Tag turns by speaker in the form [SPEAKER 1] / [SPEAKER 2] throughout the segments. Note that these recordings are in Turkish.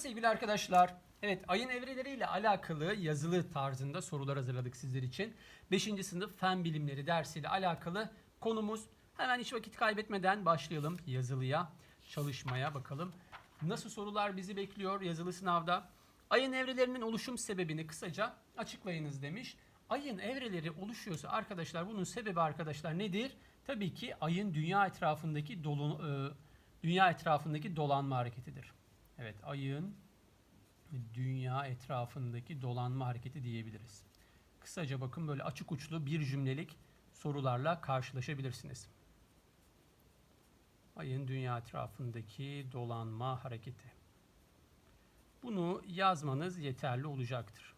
[SPEAKER 1] sevgili arkadaşlar. Evet ayın evreleriyle alakalı yazılı tarzında sorular hazırladık sizler için. 5. sınıf fen bilimleri dersiyle alakalı konumuz. Hemen hiç vakit kaybetmeden başlayalım yazılıya, çalışmaya bakalım. Nasıl sorular bizi bekliyor yazılı sınavda? Ayın evrelerinin oluşum sebebini kısaca açıklayınız demiş. Ayın evreleri oluşuyorsa arkadaşlar bunun sebebi arkadaşlar nedir? Tabii ki ayın dünya etrafındaki dolu, e, dünya etrafındaki dolanma hareketidir. Evet ayın dünya etrafındaki dolanma hareketi diyebiliriz. Kısaca bakın böyle açık uçlu bir cümlelik sorularla karşılaşabilirsiniz. Ayın dünya etrafındaki dolanma hareketi. Bunu yazmanız yeterli olacaktır.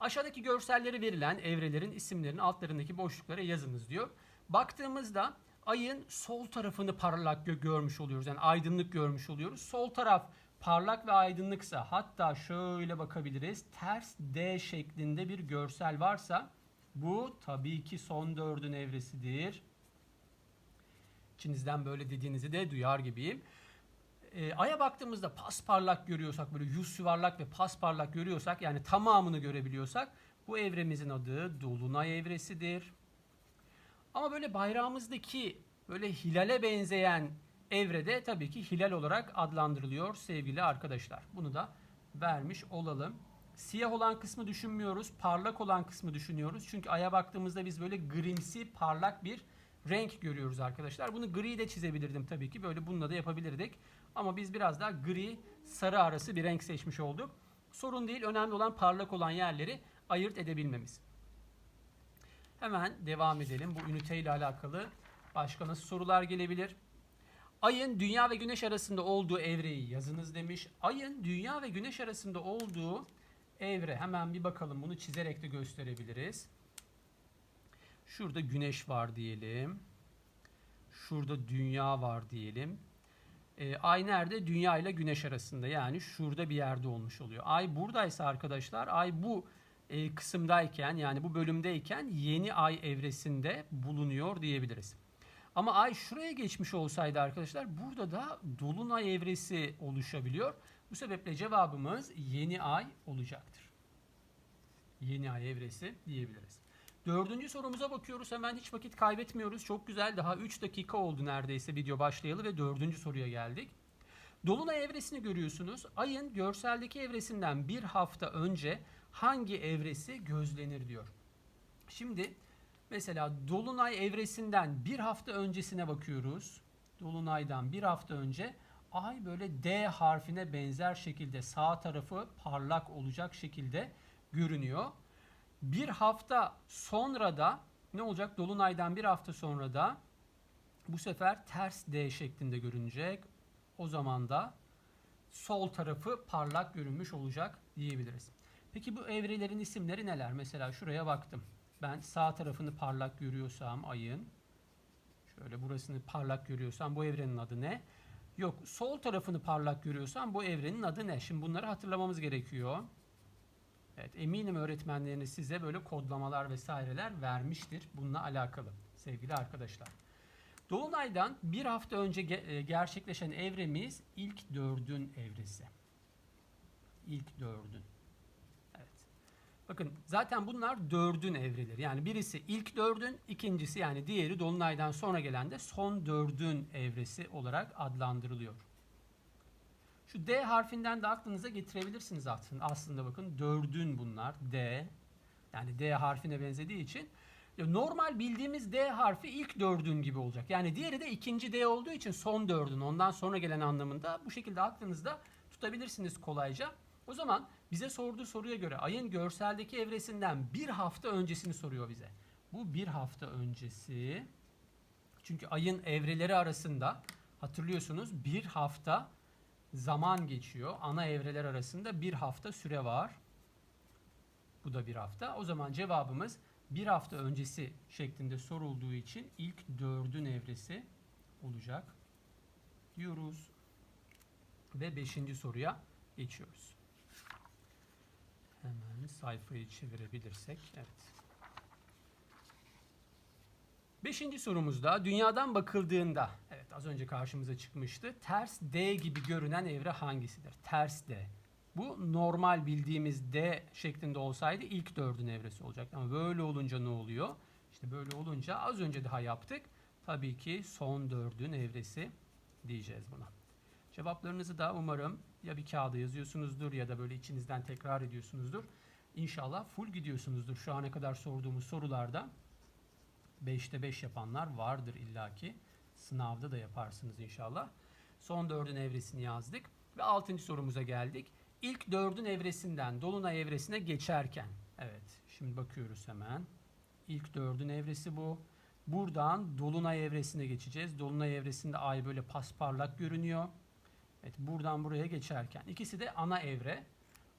[SPEAKER 1] Aşağıdaki görselleri verilen evrelerin isimlerini altlarındaki boşluklara yazınız diyor. Baktığımızda ayın sol tarafını parlak gö- görmüş oluyoruz. Yani aydınlık görmüş oluyoruz. Sol taraf parlak ve aydınlıksa hatta şöyle bakabiliriz. Ters D şeklinde bir görsel varsa bu tabii ki son dördün evresidir. İçinizden böyle dediğinizi de duyar gibiyim. E, Ay'a baktığımızda pasparlak görüyorsak, böyle yüz yuvarlak ve pasparlak görüyorsak, yani tamamını görebiliyorsak bu evremizin adı Dolunay evresidir. Ama böyle bayrağımızdaki böyle hilale benzeyen evrede tabii ki hilal olarak adlandırılıyor sevgili arkadaşlar. Bunu da vermiş olalım. Siyah olan kısmı düşünmüyoruz. Parlak olan kısmı düşünüyoruz. Çünkü aya baktığımızda biz böyle grimsi parlak bir renk görüyoruz arkadaşlar. Bunu gri de çizebilirdim tabii ki. Böyle bununla da yapabilirdik. Ama biz biraz daha gri sarı arası bir renk seçmiş olduk. Sorun değil. Önemli olan parlak olan yerleri ayırt edebilmemiz. Hemen devam edelim. Bu ünite ile alakalı başka nasıl sorular gelebilir? Ayın dünya ve güneş arasında olduğu evreyi yazınız demiş. Ayın dünya ve güneş arasında olduğu evre hemen bir bakalım bunu çizerek de gösterebiliriz. Şurada güneş var diyelim. Şurada dünya var diyelim. E, ay nerede? Dünya ile güneş arasında. Yani şurada bir yerde olmuş oluyor. Ay buradaysa arkadaşlar ay bu e, kısımdayken yani bu bölümdeyken yeni ay evresinde bulunuyor diyebiliriz. Ama ay şuraya geçmiş olsaydı arkadaşlar burada da dolunay evresi oluşabiliyor. Bu sebeple cevabımız yeni ay olacaktır. Yeni ay evresi diyebiliriz. Dördüncü sorumuza bakıyoruz. Hemen hiç vakit kaybetmiyoruz. Çok güzel. Daha 3 dakika oldu neredeyse video başlayalı ve dördüncü soruya geldik. Dolunay evresini görüyorsunuz. Ayın görseldeki evresinden bir hafta önce hangi evresi gözlenir diyor. Şimdi mesela Dolunay evresinden bir hafta öncesine bakıyoruz. Dolunaydan bir hafta önce ay böyle D harfine benzer şekilde sağ tarafı parlak olacak şekilde görünüyor. Bir hafta sonra da ne olacak? Dolunaydan bir hafta sonra da bu sefer ters D şeklinde görünecek. O zaman da sol tarafı parlak görünmüş olacak diyebiliriz. Peki bu evrelerin isimleri neler? Mesela şuraya baktım. Ben sağ tarafını parlak görüyorsam ayın, şöyle burasını parlak görüyorsam bu evrenin adı ne? Yok, sol tarafını parlak görüyorsam bu evrenin adı ne? Şimdi bunları hatırlamamız gerekiyor. Evet, eminim öğretmenleriniz size böyle kodlamalar vesaireler vermiştir bununla alakalı sevgili arkadaşlar. Dolunay'dan bir hafta önce e, gerçekleşen evremiz ilk dördün evresi. İlk dördün. Bakın zaten bunlar dördün evreleri. Yani birisi ilk dördün, ikincisi yani diğeri Dolunay'dan sonra gelen de son dördün evresi olarak adlandırılıyor. Şu D harfinden de aklınıza getirebilirsiniz aslında. Aslında bakın dördün bunlar. D. Yani D harfine benzediği için. Normal bildiğimiz D harfi ilk dördün gibi olacak. Yani diğeri de ikinci D olduğu için son dördün. Ondan sonra gelen anlamında bu şekilde aklınızda tutabilirsiniz kolayca. O zaman bize sorduğu soruya göre ayın görseldeki evresinden bir hafta öncesini soruyor bize. Bu bir hafta öncesi. Çünkü ayın evreleri arasında hatırlıyorsunuz bir hafta zaman geçiyor. Ana evreler arasında bir hafta süre var. Bu da bir hafta. O zaman cevabımız bir hafta öncesi şeklinde sorulduğu için ilk dördün evresi olacak diyoruz. Ve beşinci soruya geçiyoruz. Hemen sayfayı çevirebilirsek. Evet. Beşinci sorumuzda dünyadan bakıldığında, evet az önce karşımıza çıkmıştı. Ters D gibi görünen evre hangisidir? Ters D. Bu normal bildiğimiz D şeklinde olsaydı ilk dördün evresi olacaktı. Ama böyle olunca ne oluyor? İşte böyle olunca az önce daha yaptık. Tabii ki son dördün evresi diyeceğiz buna. Cevaplarınızı da umarım ya bir kağıda yazıyorsunuzdur ya da böyle içinizden tekrar ediyorsunuzdur. İnşallah full gidiyorsunuzdur şu ana kadar sorduğumuz sorularda. 5'te 5 yapanlar vardır illaki. Sınavda da yaparsınız inşallah. Son dördün evresini yazdık. Ve altıncı sorumuza geldik. İlk dördün evresinden dolunay evresine geçerken. Evet şimdi bakıyoruz hemen. İlk dördün evresi bu. Buradan dolunay evresine geçeceğiz. Dolunay evresinde ay böyle pasparlak görünüyor. Evet buradan buraya geçerken. ikisi de ana evre.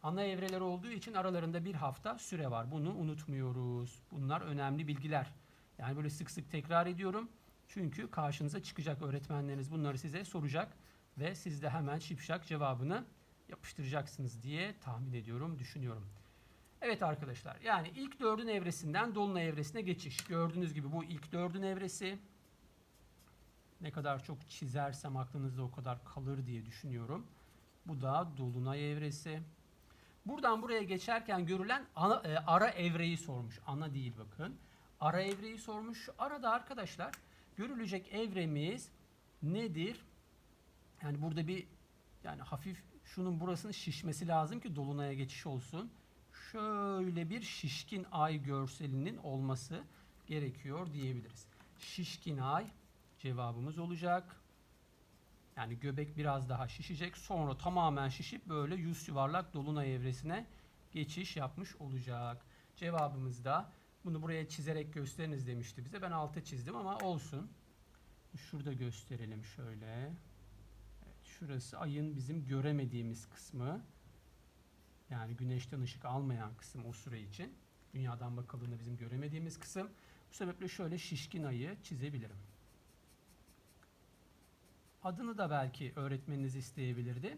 [SPEAKER 1] Ana evreler olduğu için aralarında bir hafta süre var. Bunu unutmuyoruz. Bunlar önemli bilgiler. Yani böyle sık sık tekrar ediyorum. Çünkü karşınıza çıkacak öğretmenleriniz bunları size soracak ve siz de hemen şipşak cevabını yapıştıracaksınız diye tahmin ediyorum, düşünüyorum. Evet arkadaşlar yani ilk dördün evresinden dolunay evresine geçiş. Gördüğünüz gibi bu ilk dördün evresi. Ne kadar çok çizersem aklınızda o kadar kalır diye düşünüyorum. Bu da dolunay evresi. Buradan buraya geçerken görülen ana, e, ara evreyi sormuş. Ana değil bakın. Ara evreyi sormuş. Arada arkadaşlar görülecek evremiz nedir? Yani burada bir yani hafif şunun burasının şişmesi lazım ki dolunaya geçiş olsun. Şöyle bir şişkin ay görselinin olması gerekiyor diyebiliriz. Şişkin ay cevabımız olacak. Yani göbek biraz daha şişecek. Sonra tamamen şişip böyle yüz yuvarlak dolunay evresine geçiş yapmış olacak. Cevabımız da bunu buraya çizerek gösteriniz demişti bize. Ben alta çizdim ama olsun. Şurada gösterelim şöyle. Evet, şurası ayın bizim göremediğimiz kısmı. Yani güneşten ışık almayan kısım o süre için. Dünyadan bakıldığında bizim göremediğimiz kısım. Bu sebeple şöyle şişkin ayı çizebilirim. Adını da belki öğretmeniniz isteyebilirdi.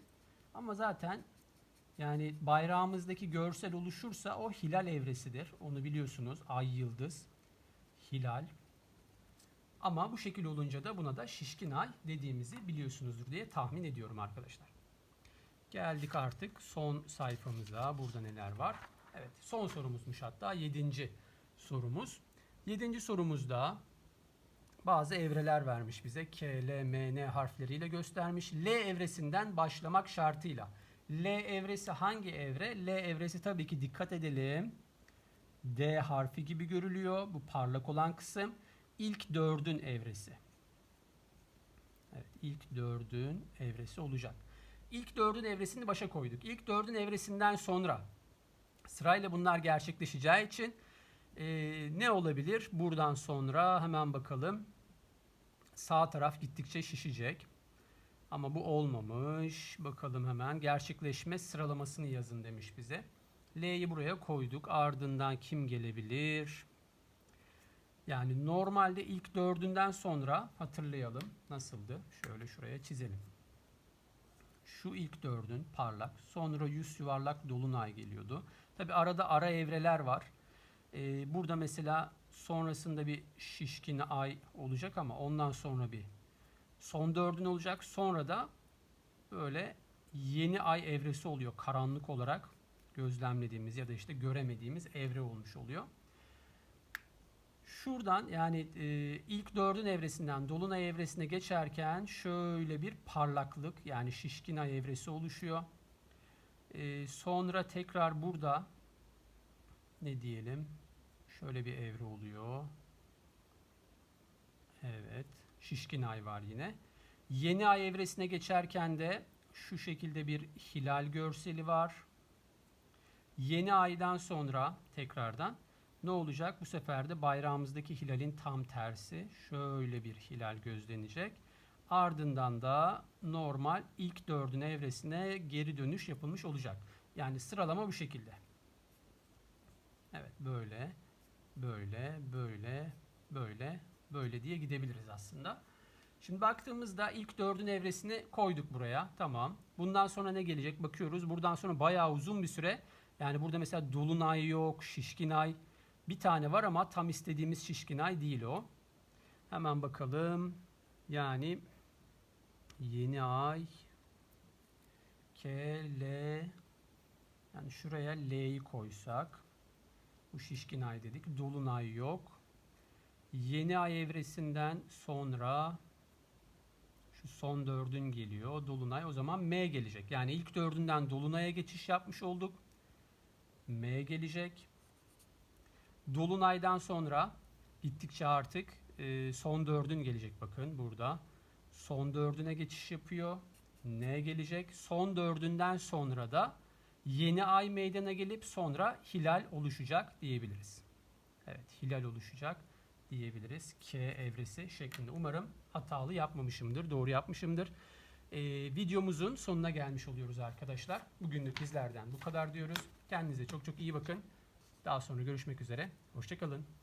[SPEAKER 1] Ama zaten yani bayrağımızdaki görsel oluşursa o hilal evresidir. Onu biliyorsunuz. Ay, yıldız, hilal. Ama bu şekil olunca da buna da şişkin ay dediğimizi biliyorsunuzdur diye tahmin ediyorum arkadaşlar. Geldik artık son sayfamıza. Burada neler var? Evet son sorumuzmuş hatta. Yedinci sorumuz. Yedinci sorumuzda bazı evreler vermiş bize. K, L, M, N harfleriyle göstermiş. L evresinden başlamak şartıyla. L evresi hangi evre? L evresi tabii ki dikkat edelim. D harfi gibi görülüyor. Bu parlak olan kısım. İlk dördün evresi. Evet, ilk dördün evresi olacak. İlk dördün evresini başa koyduk. İlk dördün evresinden sonra sırayla bunlar gerçekleşeceği için e, ne olabilir? Buradan sonra hemen bakalım. Sağ taraf gittikçe şişecek. Ama bu olmamış. Bakalım hemen. Gerçekleşme sıralamasını yazın demiş bize. L'yi buraya koyduk. Ardından kim gelebilir? Yani normalde ilk dördünden sonra hatırlayalım. Nasıldı? Şöyle şuraya çizelim. Şu ilk dördün parlak. Sonra yüz yuvarlak dolunay geliyordu. Tabi arada ara evreler var. Ee, burada mesela sonrasında bir şişkin ay olacak ama ondan sonra bir son dördün olacak. Sonra da böyle yeni ay evresi oluyor. Karanlık olarak gözlemlediğimiz ya da işte göremediğimiz evre olmuş oluyor. Şuradan yani e, ilk dördün evresinden dolunay evresine geçerken şöyle bir parlaklık yani şişkin ay evresi oluşuyor. E, sonra tekrar burada ne diyelim şöyle bir evre oluyor. Evet şişkin ay var yine. Yeni ay evresine geçerken de şu şekilde bir hilal görseli var. Yeni aydan sonra tekrardan ne olacak? Bu sefer de bayrağımızdaki hilalin tam tersi şöyle bir hilal gözlenecek. Ardından da normal ilk dördün evresine geri dönüş yapılmış olacak. Yani sıralama bu şekilde. Evet böyle, böyle, böyle, böyle, böyle diye gidebiliriz aslında. Şimdi baktığımızda ilk dördün evresini koyduk buraya. Tamam. Bundan sonra ne gelecek? Bakıyoruz. Buradan sonra bayağı uzun bir süre. Yani burada mesela dolunay yok, şişkin ay. Bir tane var ama tam istediğimiz şişkin ay değil o. Hemen bakalım. Yani yeni ay K, L yani şuraya L'yi koysak bu şişkin ay dedik. Dolunay yok. Yeni ay evresinden sonra şu son dördün geliyor. Dolunay o zaman M gelecek. Yani ilk dördünden Dolunay'a geçiş yapmış olduk. M gelecek. Dolunaydan sonra gittikçe artık e, son dördün gelecek bakın burada. Son dördüne geçiş yapıyor. N gelecek. Son dördünden sonra da yeni ay meydana gelip sonra hilal oluşacak diyebiliriz. Evet hilal oluşacak diyebiliriz. K evresi şeklinde. Umarım hatalı yapmamışımdır. Doğru yapmışımdır. Ee, videomuzun sonuna gelmiş oluyoruz arkadaşlar. Bugünlük bizlerden bu kadar diyoruz. Kendinize çok çok iyi bakın. Daha sonra görüşmek üzere. Hoşçakalın.